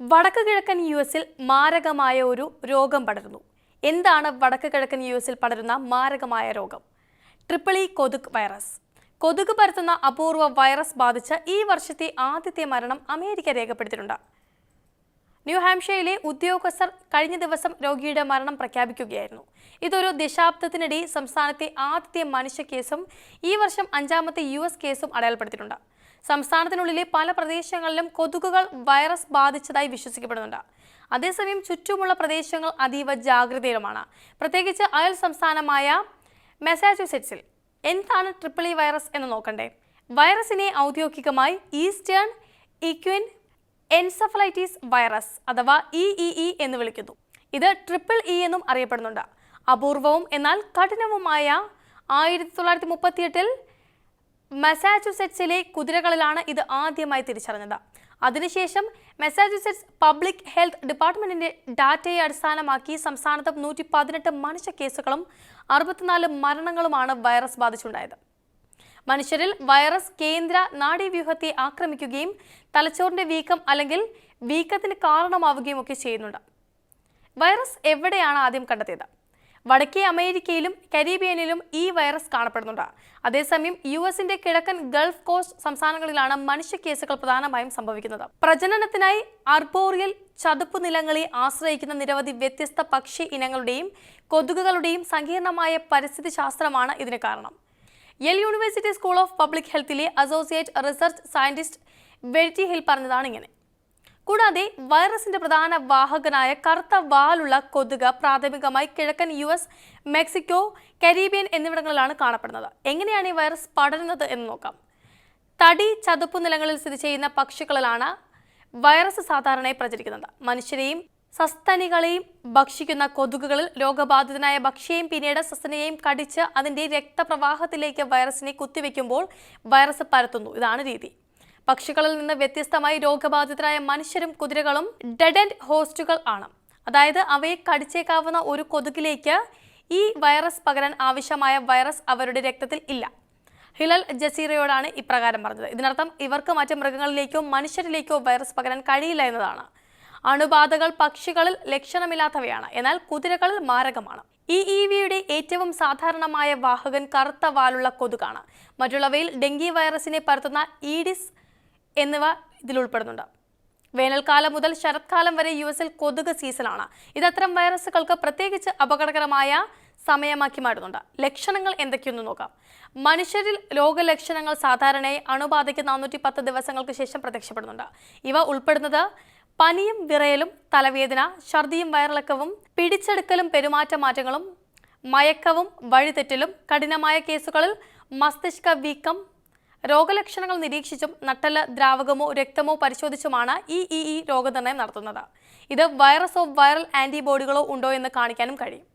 വടക്ക് കിഴക്കൻ യു എസിൽ മാരകമായ ഒരു രോഗം പടരുന്നു. എന്താണ് വടക്ക് കിഴക്കൻ യു എസിൽ പടരുന്ന മാരകമായ രോഗം? ട്രിപ്പിൾ ഇ കൊതുക് വൈറസ്. കൊതുക് പരത്തുന്ന അപൂർവ വൈറസ് ബാധിച്ച ഈ വർഷത്തെ ആദ്യത്തെ മരണം അമേരിക്ക രേഖപ്പെടുത്തിയിട്ടുണ്ട്. ന്യൂഹാംഷയിലെ ഉദ്യോഗസ്ഥർ കഴിഞ്ഞ ദിവസം രോഗിയുടെ മരണം പ്രഖ്യാപിക്കുകയായിരുന്നു. ഇതൊരു ദശാബ്ദത്തിനിടെ സംസ്ഥാനത്തെ ആദ്യത്തെ മനുഷ്യ കേസും ഈ വർഷം അഞ്ചാമത്തെ യു കേസും അടയാളപ്പെടുത്തിയിട്ടുണ്ട്. സംസ്ഥാനത്തിനുള്ളിലെ പല പ്രദേശങ്ങളിലും കൊതുകുകൾ വൈറസ് ബാധിച്ചതായി വിശ്വസിക്കപ്പെടുന്നുണ്ട്. അതേസമയം ചുറ്റുമുള്ള പ്രദേശങ്ങൾ അതീവ ജാഗ്രതയിലുമാണ്. പ്രത്യേകിച്ച് അയൽ സംസ്ഥാനമായ മെസാച്യുസെറ്റ്സിൽ എന്താണ് ട്രിപ്പിൾ ഇ വൈറസ് എന്ന് നോക്കണ്ടേ? വൈറസിനെ ഔദ്യോഗികമായി ഈസ്റ്റേൺ ഇക്വിൻ എൻസഫലൈറ്റിസ് വൈറസ് അഥവാ ഇ ഇ ഇ എന്ന് വിളിക്കുന്നു. ഇത് ട്രിപ്പിൾ ഇ എന്നും അറിയപ്പെടുന്നുണ്ട്. അപൂർവവും എന്നാൽ കഠിനവുമായ ആയിരത്തി തൊള്ളായിരത്തി മുപ്പത്തിയെട്ടിൽ മെസാച്യുസെറ്റ്സിലെ കുതിരകളിലാണ് ഇത് ആദ്യമായി തിരിച്ചറിഞ്ഞത്. അതിനുശേഷം മെസാച്യുസെറ്റ്സ് പബ്ലിക് ഹെൽത്ത് ഡിപ്പാർട്ട്മെന്റിന്റെ ഡാറ്റയെ അടിസ്ഥാനമാക്കി സംസ്ഥാനത്ത് നൂറ്റി പതിനെട്ട് മനുഷ്യ കേസുകളും അറുപത്തിനാല് മരണങ്ങളുമാണ് വൈറസ് ബാധിച്ചുണ്ടായത്. മനുഷ്യരിൽ വൈറസ് കേന്ദ്ര നാഡീവ്യൂഹത്തെ ആക്രമിക്കുകയും തലച്ചോറിന്റെ വീക്കം അല്ലെങ്കിൽ വീക്കത്തിന് കാരണമാവുകയും ഒക്കെ ചെയ്യുന്നുണ്ട്. വൈറസ് എവിടെയാണ് ആദ്യം കണ്ടെത്തിയത്? വടക്കേ അമേരിക്കയിലും കരീബിയനിലും ഈ വൈറസ് കാണപ്പെടുന്നുണ്ട്. അതേസമയം യു എസിന്റെ കിഴക്കൻ ഗൾഫ് കോസ്റ്റ് സംസ്ഥാനങ്ങളിലാണ് മനുഷ്യ കേസുകൾ പ്രധാനമായും സംഭവിക്കുന്നത്. പ്രജനനത്തിനായി അർബോറിയൽ ചതുപ്പ് നിലങ്ങളെ ആശ്രയിക്കുന്ന നിരവധി വ്യത്യസ്ത പക്ഷി ഇനങ്ങളുടെയും കൊതുകുകളുടെയും സങ്കീർണമായ പരിസ്ഥിതി ശാസ്ത്രമാണ് ഇതിന് കാരണം. Yale university school of public ഹെൽത്തിലെ associate research scientist Verity Hill പറഞ്ഞതാണ് ഇങ്ങനെ. കൂടാതെ വൈറസിന്റെ പ്രധാന വാഹകനായ കറുത്ത വാലുള്ള കൊതുക് പ്രാഥമികമായി കിഴക്കൻ യു എസ് മെക്സിക്കോ കരീബിയൻ എന്നിവിടങ്ങളിലാണ് കാണപ്പെടുന്നത്. എങ്ങനെയാണ് ഈ വൈറസ് പടരുന്നത് എന്ന് നോക്കാം. തടി ചതുപ്പു നിലങ്ങളിൽ സ്ഥിതി ചെയ്യുന്ന പക്ഷികളിലാണ് വൈറസ് സാധാരണയായി പ്രചരിക്കുന്നത്. മനുഷ്യരെയും സസ്തനികളെയും ഭക്ഷിക്കുന്ന കൊതുകുകളിൽ രോഗബാധിതനായ ഭക്ഷ്യയും പിന്നീട് സസ്തനിയെയും കടിച്ച് അതിന്റെ രക്തപ്രവാഹത്തിലേക്ക് വൈറസിനെ കുത്തിവെക്കുമ്പോൾ വൈറസ് പരത്തുന്നു. ഇതാണ് രീതി. പക്ഷികളിൽ നിന്ന് വ്യത്യസ്തമായി രോഗബാധിതരായ മനുഷ്യരും കുതിരകളും ഡെഡ് ആൻഡ് ഹോസ്റ്റുകൾ ആണ്. അതായത് അവയെ കടിച്ചേക്കാവുന്ന ഒരു കൊതുകിലേക്ക് ഈ വൈറസ് പകരാൻ ആവശ്യമായ വൈറസ് അവരുടെ രക്തത്തിൽ ഇല്ല. ഹിലൽ ജസീറയോടാണ് ഇപ്രകാരം പറഞ്ഞത്. ഇതിനർത്ഥം ഇവർക്ക് മറ്റു മൃഗങ്ങളിലേക്കോ മനുഷ്യരിലേക്കോ വൈറസ് പകരാൻ കഴിയില്ല എന്നതാണ്. അണുബാധകൾ പക്ഷികളിൽ ലക്ഷണമില്ലാത്തവയാണ്. എന്നാൽ കുതിരകളിൽ മാരകമാണ്. ഈ ഇ വിയുടെ ഏറ്റവും സാധാരണമായ വാഹകൻ കറുത്ത വാലുള്ള കൊതുകാണ്. മറ്റുള്ളവയിൽ ഡെങ്കി വൈറസിനെ പരത്തുന്ന ഈഡിസ് എന്നിവ ഇതിൽ ഉൾപ്പെടുന്നുണ്ട്. വേനൽക്കാലം മുതൽ ശരത്കാലം വരെ യു എസിൽ കൊതുക് സീസണാണ്. ഇത് അത്തരം വൈറസുകൾക്ക് പ്രത്യേകിച്ച് അപകടകരമായ സമയമാക്കി മാറ്റുന്നുണ്ട്. ലക്ഷണങ്ങൾ എന്തൊക്കെയൊന്ന് നോക്കാം. മനുഷ്യരിൽ രോഗലക്ഷണങ്ങൾ സാധാരണയായി അണുബാധയ്ക്ക് നാനൂറ്റി പത്ത് ദിവസങ്ങൾക്ക് ശേഷം പ്രത്യക്ഷപ്പെടുന്നുണ്ട്. ഇവ ഉൾപ്പെടുന്നത് പനിയും വിറയലും തലവേദന ഛർദിയും വയറിളക്കവും പിടിച്ചെടുക്കലും പെരുമാറ്റ മാറ്റങ്ങളും മയക്കവും വഴിതെറ്റലും കഠിനമായ കേസുകളിൽ മസ്തിഷ്ക വീക്കം രോഗലക്ഷണങ്ങൾ നിരീക്ഷിച്ചും നട്ടൽ ദ്രാവകമോ രക്തമോ പരിശോധിച്ചുമാണ് ഈ ഇ ഇ രോഗനിർണയം നടത്തുന്നത്. ഇത് വൈറസോ വൈറൽ ആന്റിബോഡികളോ ഉണ്ടോ എന്ന് കാണിക്കാനും കഴിയും.